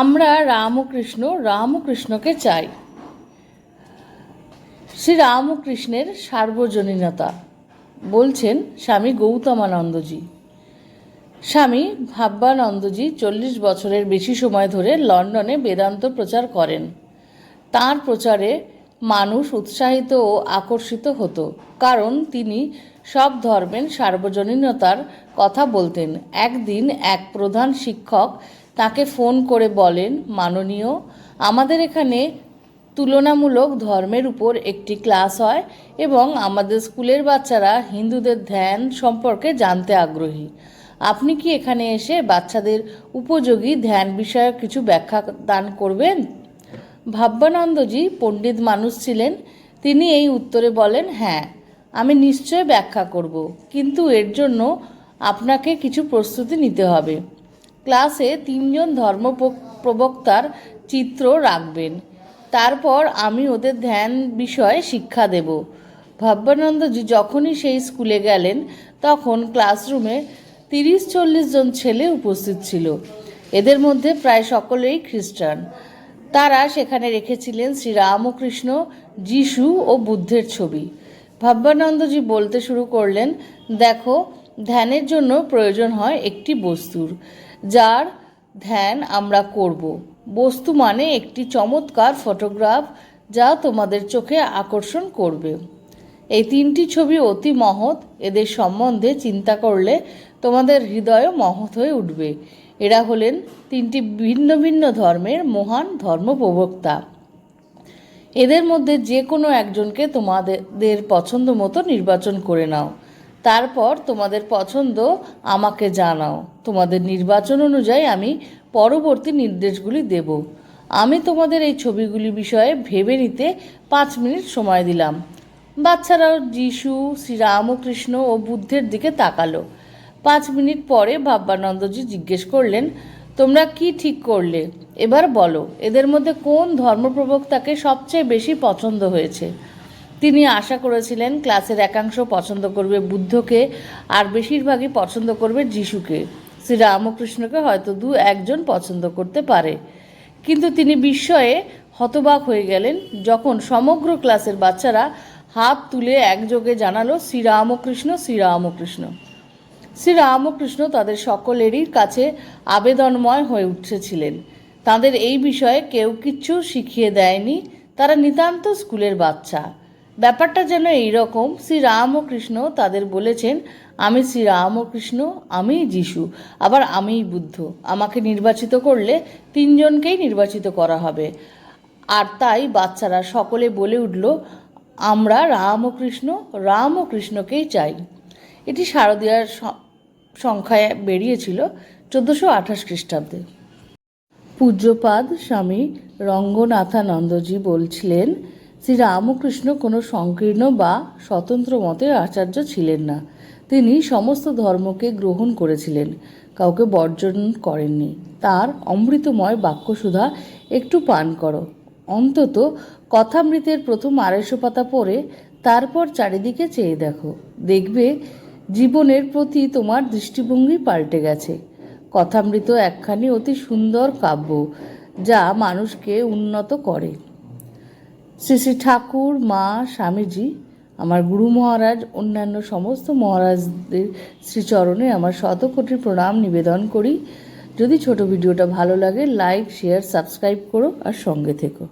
আমরা রামকৃষ্ণ রামকৃষ্ণকে চাই। শ্রী রামকৃষ্ণের সার্বজনীনতা, বলছেন স্বামী গৌতমানন্দজি। স্বামী ভাব্যানন্দজি চল্লিশ বছরের বেশি সময় ধরে লন্ডনে বেদান্ত প্রচার করেন। তার প্রচারে মানুষ উৎসাহিত ও আকর্ষিত হতো, কারণ তিনি সব ধর্মের সার্বজনীনতার কথা বলতেন। একদিন এক প্রধান শিক্ষক তাকে ফোন করে বলেন, মাননীয়, আমাদের এখানে তুলনামূলক ধর্মের উপর একটি ক্লাস হয় এবং আমাদের স্কুলের বাচ্চারা হিন্দুদের ধ্যান সম্পর্কে জানতে আগ্রহী। আপনি কি এখানে এসে বাচ্চাদের উপযোগী ধ্যান বিষয়ক কিছু ব্যাখ্যা দান করবেন? ভাব্যানন্দজি পণ্ডিত মানুষ ছিলেন। তিনি এই উত্তরে বলেন হ্যাঁ আমি নিশ্চয় ব্যাখ্যা করব, কিন্তু এর জন্য আপনাকে কিছু প্রস্তুতি নিতে হবে। ক্লাসে তিনজন ধর্ম প্রবক্তার চিত্র রাখবেন। তারপর আমি ওদের ধ্যান বিষয়ে শিক্ষা দেব। ভাব্যানন্দজি যখনই সেই স্কুলে গেলেন, তখন ক্লাসরুমে তিরিশ চল্লিশ জন ছেলে উপস্থিত ছিল। এদের মধ্যে প্রায় সকলেই খ্রিস্টান। তারা সেখানে রেখেছিলেন শ্রীরামকৃষ্ণ, যিশু ও বুদ্ধের ছবি। ভাব্যানন্দজি বলতে শুরু করলেন, দেখো, ধ্যানের জন্য প্রয়োজন হয় একটি বস্তুর। যার ধ্যান আমরা করব। বস্তু মানে একটি চমৎকার ফটোগ্রাফ যা তোমাদের চোখে আকর্ষণ করবে। এই তিনটি ছবি অতি মহৎ, এদের সম্বন্ধে চিন্তা করলে তোমাদের হৃদয়ও মহৎ হয়ে উঠবে। এরা হলেন তিনটি ভিন্ন ভিন্ন ধর্মের মহান ধর্ম প্রবক্তা এদের মধ্যে যে কোনো একজনকে তোমাদের পছন্দ মতো নির্বাচন করে নাও। তারপর তোমাদের পছন্দ আমাকে জানাও। তোমাদের নির্বাচন অনুযায়ী আমি পরবর্তী নির্দেশগুলি দেব। আমি তোমাদের এই ছবিগুলি বিষয়ে ভেবে নিতে পাঁচ মিনিট সময় দিলাম। বাচ্চারাও যিশু, শ্রীরামকৃষ্ণ ও বুদ্ধের দিকে তাকালো। পাঁচ মিনিট পরে ভাব্যানন্দজি জিজ্ঞেস করলেন, তোমরা কি ঠিক করলে? এবার বলো, এদের মধ্যে কোন ধর্মপ্রবক্তাকে সবচেয়ে বেশি পছন্দ হয়েছে? তিনি আশা করেছিলেন ক্লাসের একাংশ পছন্দ করবে বুদ্ধকে, আর বেশিরভাগই পছন্দ করবে যিশুকে। শ্রীরামকৃষ্ণকে হয়তো দু একজন পছন্দ করতে পারে। কিন্তু তিনি বিস্ময়ে হতবাক হয়ে গেলেন যখন সমগ্র ক্লাসের বাচ্চারা হাত তুলে একযোগে জানালো শ্রীরামকৃষ্ণ শ্রীরামকৃষ্ণ শ্রীরামকৃষ্ণ তাদের সকলেরই কাছে আবেদনময় হয়ে উঠেছিলেন। তাদের এই বিষয়ে কেউ কিচ্ছু শিখিয়ে দেয়নি। তারা নিতান্ত স্কুলের বাচ্চা। ব্যাপারটা যেন এইরকম শ্রীরামকৃষ্ণ তাদের বলেছেন, আমি শ্রীরামকৃষ্ণ আমি যিশু, আবার আমিই বুদ্ধ। আমাকে নির্বাচিত করলে তিনজনকেই নির্বাচিত করা হবে। আর তাই বাচ্চারা সকলে বলে উঠল, আমরা রামকৃষ্ণ, রামকৃষ্ণকেই চাই। এটি শারদীয়ার সংখ্যায় বেরিয়েছিল চোদ্দোশো আঠাশ খ্রিস্টাব্দে। পূজ্যপাদ স্বামী রঙ্গনাথানন্দজি বলছিলেন শ্রী রামকৃষ্ণ কোনো সংকীর্ণ বা স্বতন্ত্র মতের আচার্য ছিলেন না। তিনি সমস্ত ধর্মকে গ্রহণ করেছিলেন, কাউকে বর্জন করেননি। তার অমৃতময় বাক্যসুধা, একটু পান করো। অন্তত কথামৃতের প্রথম আড়াইশো পাতা পড়ে তারপর চারিদিকে চেয়ে দেখো। দেখবে জীবনের প্রতি তোমার দৃষ্টিভঙ্গি পাল্টে গেছে। কথামৃত একখানি অতি সুন্দর কাব্য, যা মানুষকে উন্নত করে। শ্রী শ্রী ঠাকুর, মা, স্বামীজি, আমার গুরু মহারাজ, অন্যান্য সমস্ত মহারাজদের শ্রীচরণে আমার শতকোটি প্রণাম নিবেদন করি। যদি ছোট ভিডিওটা ভালো লাগে লাইক শেয়ার সাবস্ক্রাইব করো আর সঙ্গে থেকো।